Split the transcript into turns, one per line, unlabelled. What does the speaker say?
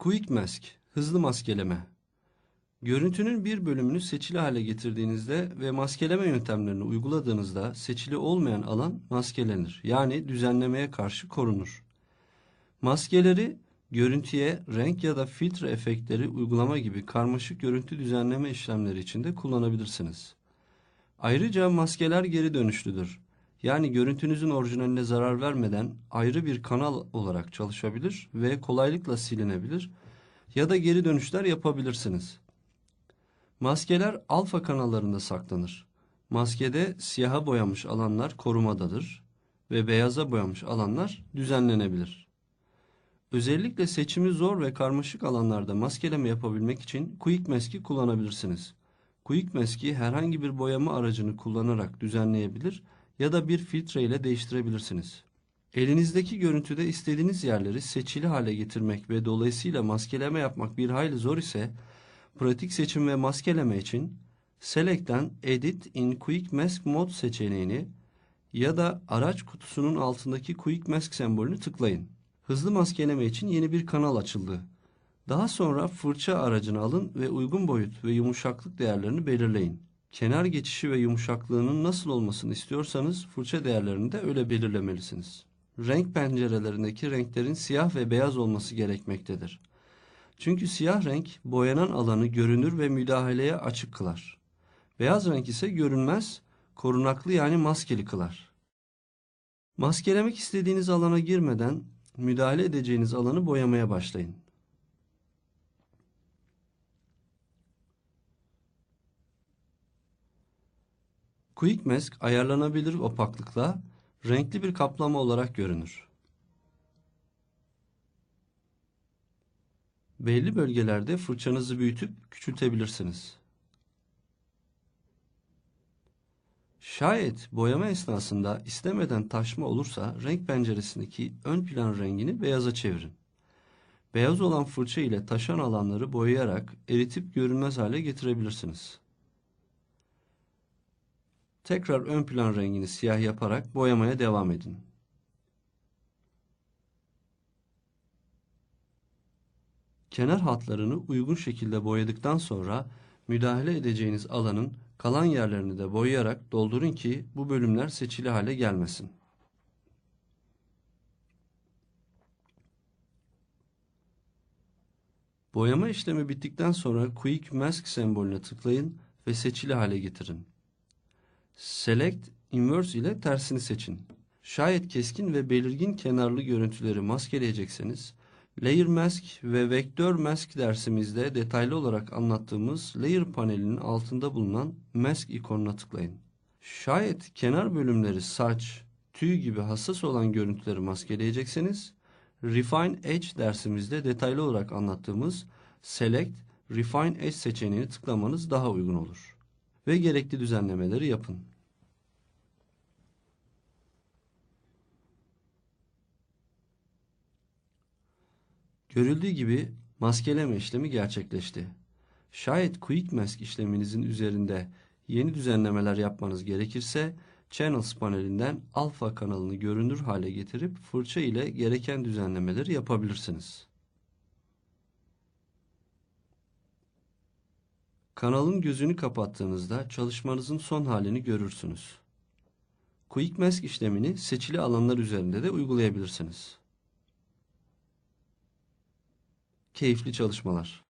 Quick Mask, hızlı maskeleme. Görüntünün bir bölümünü seçili hale getirdiğinizde ve maskeleme yöntemlerini uyguladığınızda seçili olmayan alan maskelenir. Yani düzenlemeye karşı korunur. Maskeleri görüntüye renk ya da filtre efektleri uygulama gibi karmaşık görüntü düzenleme işlemleri için kullanabilirsiniz. Ayrıca maskeler geri dönüşlüdür. Yani görüntünüzün orijinaline zarar vermeden ayrı bir kanal olarak çalışabilir ve kolaylıkla silinebilir ya da geri dönüşler yapabilirsiniz. Maskeler alfa kanallarında saklanır. Maskede siyaha boyamış alanlar korumadadır ve beyaza boyamış alanlar düzenlenebilir. Özellikle seçimi zor ve karmaşık alanlarda maskeleme yapabilmek için Quick Mask'i kullanabilirsiniz. Quick Mask'i herhangi bir boyama aracını kullanarak düzenleyebilir ya da bir filtre ile değiştirebilirsiniz. Elinizdeki görüntüde istediğiniz yerleri seçili hale getirmek ve dolayısıyla maskeleme yapmak bir hayli zor ise pratik seçim ve maskeleme için Select'ten Edit in Quick Mask Mode seçeneğini ya da araç kutusunun altındaki Quick Mask sembolünü tıklayın. Hızlı maskeleme için yeni bir kanal açıldı. Daha sonra fırça aracını alın ve uygun boyut ve yumuşaklık değerlerini belirleyin. Kenar geçişi ve yumuşaklığının nasıl olmasını istiyorsanız fırça değerlerini de öyle belirlemelisiniz. Renk pencerelerindeki renklerin siyah ve beyaz olması gerekmektedir. Çünkü siyah renk boyanan alanı görünür ve müdahaleye açık kılar. Beyaz renk ise görünmez, korunaklı yani maskeli kılar. Maskelemek istediğiniz alana girmeden müdahale edeceğiniz alanı boyamaya başlayın. Quick Mask ayarlanabilir opaklıkla renkli bir kaplama olarak görünür. Belli bölgelerde fırçanızı büyütüp küçültebilirsiniz. Şayet boyama esnasında istemeden taşma olursa renk penceresindeki ön plan rengini beyaza çevirin. Beyaz olan fırça ile taşan alanları boyayarak eritip görünmez hale getirebilirsiniz. Tekrar ön plan rengini siyah yaparak boyamaya devam edin. Kenar hatlarını uygun şekilde boyadıktan sonra müdahale edeceğiniz alanın kalan yerlerini de boyayarak doldurun ki bu bölümler seçili hale gelmesin. Boyama işlemi bittikten sonra Quick Mask sembolüne tıklayın ve seçili hale getirin. Select Inverse ile tersini seçin. Şayet keskin ve belirgin kenarlı görüntüleri maskeleyecekseniz, Layer Mask ve Vektör Mask dersimizde detaylı olarak anlattığımız Layer panelinin altında bulunan Mask ikonuna tıklayın. Şayet kenar bölümleri saç, tüy gibi hassas olan görüntüleri maskeleyecekseniz, Refine Edge dersimizde detaylı olarak anlattığımız Select Refine Edge seçeneğini tıklamanız daha uygun olur. Ve gerekli düzenlemeleri yapın. Görüldüğü gibi maskeleme işlemi gerçekleşti. Şayet Quick Mask işleminizin üzerinde yeni düzenlemeler yapmanız gerekirse Channels panelinden alfa kanalını görünür hale getirip fırça ile gereken düzenlemeleri yapabilirsiniz. Kanalın gözünü kapattığınızda çalışmanızın son halini görürsünüz. Quick Mask işlemini seçili alanlar üzerinde de uygulayabilirsiniz. Keyifli çalışmalar.